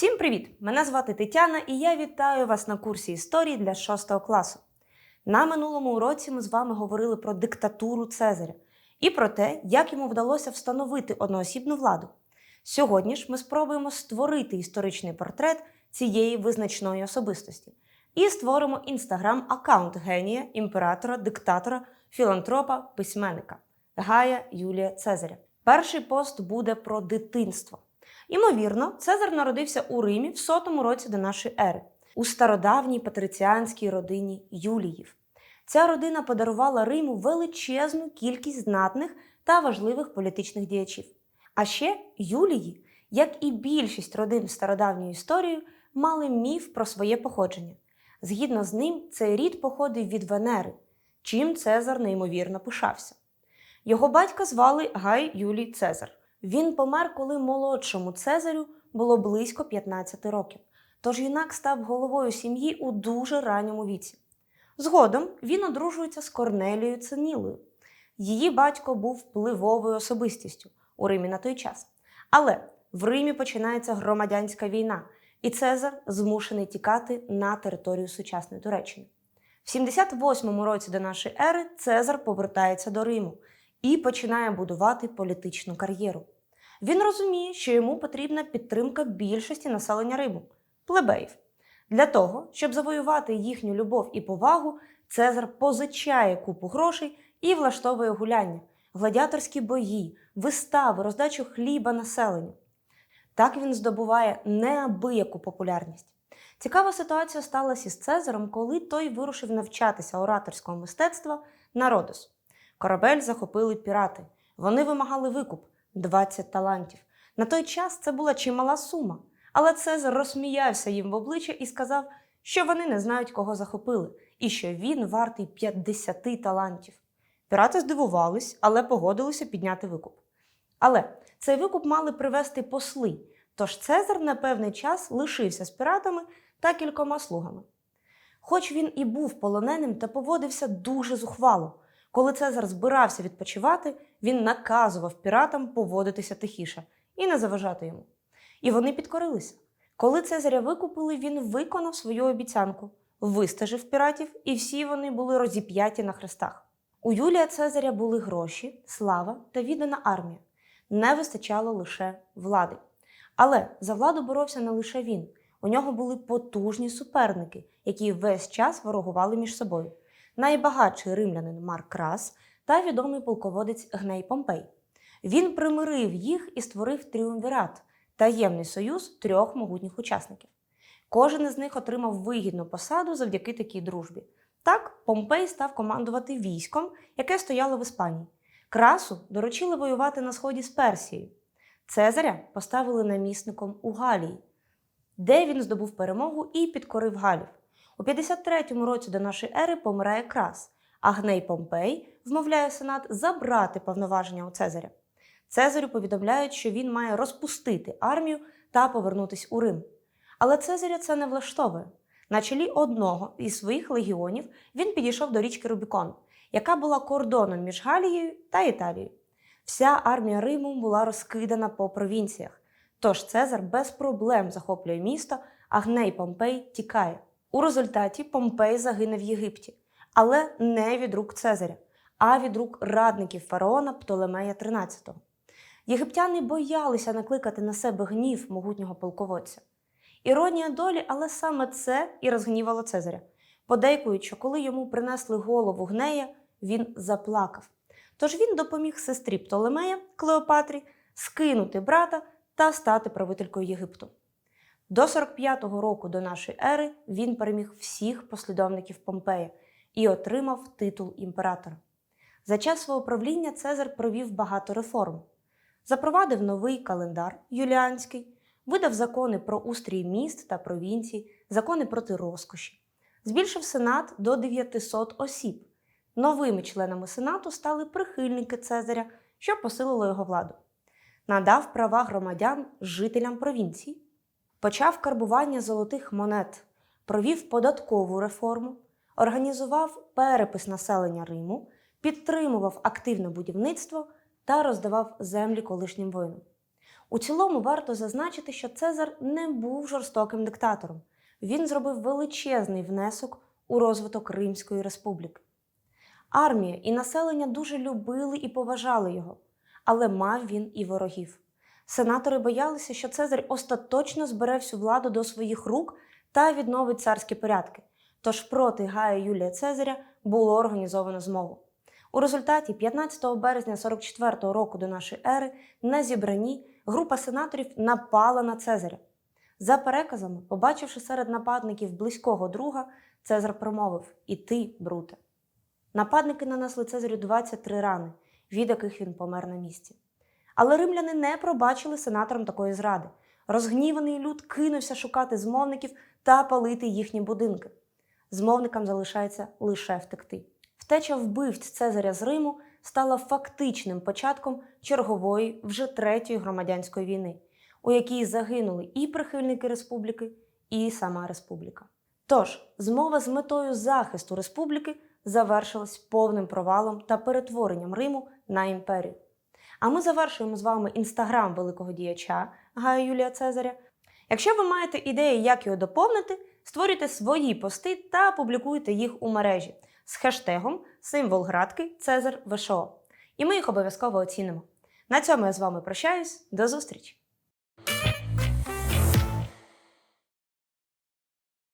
Всім привіт! Мене звати Тетяна і я вітаю вас на курсі історії для 6 класу. На минулому уроці ми з вами говорили про диктатуру Цезаря і про те, як йому вдалося встановити одноосібну владу. Сьогодні ж ми спробуємо створити історичний портрет цієї визначної особистості і створимо інстаграм-аккаунт генія, імператора, диктатора, філантропа, письменника Гая Юлія Цезаря. Перший пост буде про дитинство. Імовірно, Цезар народився у Римі в сотому році до нашої ери, у стародавній патриціанській родині Юліїв. Ця родина подарувала Риму величезну кількість знатних та важливих політичних діячів. А ще Юлії, як і більшість родин стародавньої історії, мали міф про своє походження. Згідно з ним, цей рід походив від Венери, чим Цезар неймовірно пишався. Його батька звали Гай Юлій Цезар. Він помер, коли молодшому Цезарю було близько 15 років. Тож юнак став головою сім'ї у дуже ранньому віці. Згодом він одружується з Корнелією Ценілою. Її батько був впливовою особистістю у Римі на той час. Але в Римі починається громадянська війна, і Цезар змушений тікати на територію сучасної Туреччини. В 78 році до нашої ери Цезар повертається до Риму і починає будувати політичну кар'єру. Він розуміє, що йому потрібна підтримка більшості населення Риму плебеїв. Для того, щоб завоювати їхню любов і повагу, Цезар позичає купу грошей і влаштовує гуляння, гладіаторські бої, вистави, роздачу хліба населенню. Так він здобуває неабияку популярність. Цікава ситуація сталася із Цезаром, коли той вирушив навчатися ораторського мистецтва на Родос. Корабель захопили пірати. Вони вимагали викуп 20 талантів. На той час це була чимала сума. Але Цезар розсміявся їм в обличчя і сказав, що вони не знають, кого захопили, і що він вартий 50 талантів. Пірати здивувались, але погодилися підняти викуп. Але цей викуп мали привезти посли, тож Цезар на певний час лишився з піратами та кількома слугами. Хоч він і був полоненим та поводився дуже зухвало. Коли Цезар збирався відпочивати, він наказував піратам поводитися тихіше і не заважати йому. І вони підкорилися. Коли Цезаря викупили, він виконав свою обіцянку, вистежив піратів, і всі вони були розіп'яті на хрестах. У Юлія Цезаря були гроші, слава та віддана армія. Не вистачало лише влади. Але за владу боровся не лише він. У нього були потужні суперники, які весь час ворогували між собою. Найбагатший римлянин Марк Крас та відомий полководець Гней Помпей. Він примирив їх і створив тріумвірат таємний союз трьох могутніх учасників. Кожен із них отримав вигідну посаду завдяки такій дружбі. Так, Помпей став командувати військом, яке стояло в Іспанії. Красу доручили воювати на сході з Персією. Цезаря поставили намісником у Галії, де він здобув перемогу і підкорив Галів. У 53-му році до нашої ери помирає Крас, а Гней Помпей вмовляє Сенат забрати повноваження у Цезаря. Цезарю повідомляють, що він має розпустити армію та повернутися у Рим. Але Цезаря це не влаштовує. На чолі одного із своїх легіонів він підійшов до річки Рубікон, яка була кордоном між Галією та Італією. Вся армія Риму була розкидана по провінціях. Тож Цезар без проблем захоплює місто, а Гней Помпей тікає. У результаті Помпей загине в Єгипті, але не від рук Цезаря, а від рук радників фараона Птолемея XIII. Єгиптяни боялися накликати на себе гнів могутнього полководця. Іронія долі, але саме це і розгнівало Цезаря. Подейкують, що коли йому принесли голову гнея, він заплакав. Тож він допоміг сестрі Птолемея Клеопатрі скинути брата та стати правителькою Єгипту. До 45-го року до нашої ери він переміг всіх послідовників Помпея і отримав титул імператора. За час свого правління Цезар провів багато реформ запровадив новий календар юліанський, видав закони про устрій міст та провінцій, закони проти розкоші, збільшив сенат до 900 осіб. Новими членами сенату стали прихильники Цезаря, що посилило його владу. Надав права громадян жителям провінцій, почав карбування золотих монет, провів податкову реформу, організував перепис населення Риму, підтримував активне будівництво та роздавав землі колишнім воїнам. У цілому варто зазначити, що Цезар не був жорстоким диктатором. Він зробив величезний внесок у розвиток Римської республіки. Армія і населення дуже любили і поважали його, але мав він і ворогів. Сенатори боялися, що Цезарь остаточно збере всю владу до своїх рук та відновить царські порядки. Тож проти Гая Юлія Цезаря було організовано змову. У результаті 15 березня 44 року до нашої ери на зібранні група сенаторів напала на Цезаря. За переказами, побачивши серед нападників близького друга, Цезар промовив: І ти, Бруте. Нападники нанесли Цезарю 23 рани, від яких він помер на місці. Але римляни не пробачили сенаторам такої зради. Розгніваний люд кинувся шукати змовників та палити їхні будинки. Змовникам залишається лише втекти. Втеча вбивць Цезаря з Риму стала фактичним початком чергової вже третьої громадянської війни, у якій загинули і прихильники республіки, і сама республіка. Тож, змова з метою захисту республіки завершилась повним провалом та перетворенням Риму на імперію. А ми завершуємо з вами інстаграм великого діяча Гая Юлія Цезаря. Якщо ви маєте ідеї, як його доповнити, створюйте свої пости та публікуйте їх у мережі з хештегом символ градки Цезар ВШО. І ми їх обов'язково оцінимо. На цьому я з вами прощаюсь. До зустрічі!